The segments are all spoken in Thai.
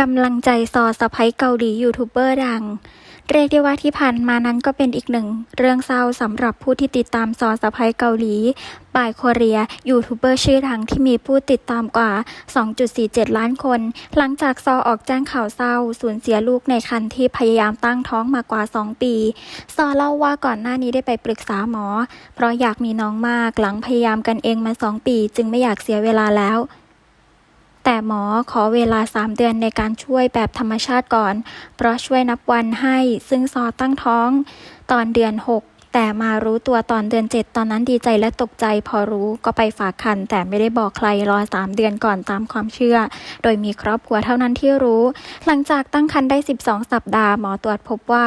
กำลังใจซอสะพ้ยเกาหลียูทูบเบอร์ดัง เรียกได้ว่าที่ผ่านมานั้นก็เป็นอีกหนึ่ง เรื่องเศร้าสำหรับผู้ที่ติดตามซอสะพ้ยเกาหลีบายโคเรียยูทูบเบอร์ชื่อดังที่มีผู้ติดตามกว่า 2.47 ล้านคน หลังจากซอออกแจ้งข่าวเศร้า สูญเสียลูกในคันที่พยายามตั้งท้องมากว่า 2 ปี ซอเล่าว่าก่อนหน้านี้ได้ไปปรึกษาหมอ เพราะอยากมีน้องมากหลังพยายามกันเองมา 2 ปี จึงไม่อยากเสียเวลาแล้ว แต่หมอขอเวลา 3 เดือนในการช่วยแบบธรรมชาติก่อน เพราะช่วยนับวันให้ซึ่งซอตั้งท้องตอนเดือน 6แต่มารู้ตัวตอนเดือน 7 ตอนนั้นดีใจและตกใจ พอรู้ก็ไปฝากคัน แต่ไม่ได้บอกใครรอ 3 เดือนก่อนตามความเชื่อ โดยมีครอบครัวเท่านั้นที่รู้ หลังจากตั้งครรภ์ได้ 12 สัปดาห์หมอตรวจพบว่า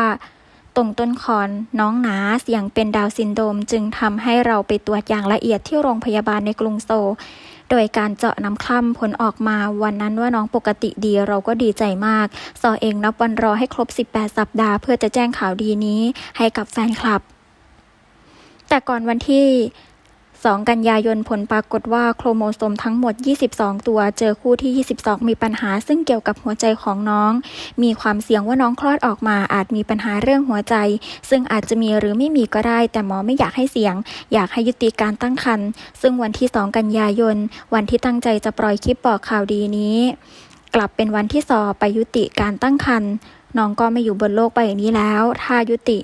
ตรงต้นคอนน้องหนาเสี่ยงเป็นดาวซินโดม จึงทำให้เราไปตรวจอย่างละเอียดที่โรงพยาบาลในกรุงโซลโดยการเจาะน้ำคร่ำผลออกมาวันนั้นว่าน้องปกติดีเราก็ดีใจมาก ซอเองนับวันรอให้ครบ 18 สัปดาห์เพื่อจะแจ้งข่าวดีนี้ให้กับแฟนคลับ แต่ก่อนวันที่ 2 กันยายนผลปรากฏว่าโครโมโซมทั้งหมด 22 ตัว เจอคู่ที่ 22 มีปัญหา ซึ่งเกี่ยวกับหัวใจของน้อง มีความเสี่ยงว่าน้องคลอดออกมา อาจมีปัญหาเรื่องหัวใจ ซึ่งอาจจะมีหรือไม่มีก็ได้ แต่หมอไม่อยากให้เสี่ยง อยากให้ยุติการตั้งครรภ์ ซึ่งวันที่ 2 กันยายน วันที่ตั้งใจจะปล่อยคลิปบอกข่าวดีนี้ กลับเป็นวันที่สอไปยุติการตั้งครรภ์ น้องก็ไม่อยู่บนโลกใบนี้แล้ว ถ้ายุติ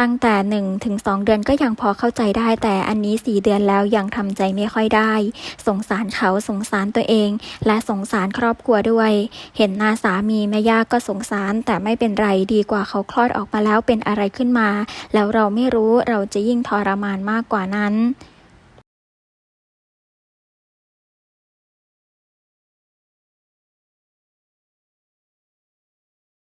ตั้งแต่1ถึง2เดือนก็ยังพอเข้าใจได้ แต่อันนี้ 4 เดือนแล้วยังทำใจไม่ค่อยได้ สงสารเขาสงสารตัวเอง และสงสารครอบครัวด้วย เห็นหน้าสามีแม่ย่าก็สงสาร แต่ไม่เป็นไรดีกว่าเขาคลอดออกมาแล้วเป็นอะไรขึ้นมา แล้วเราไม่รู้เราจะยิ่งทรมานมากกว่านั้น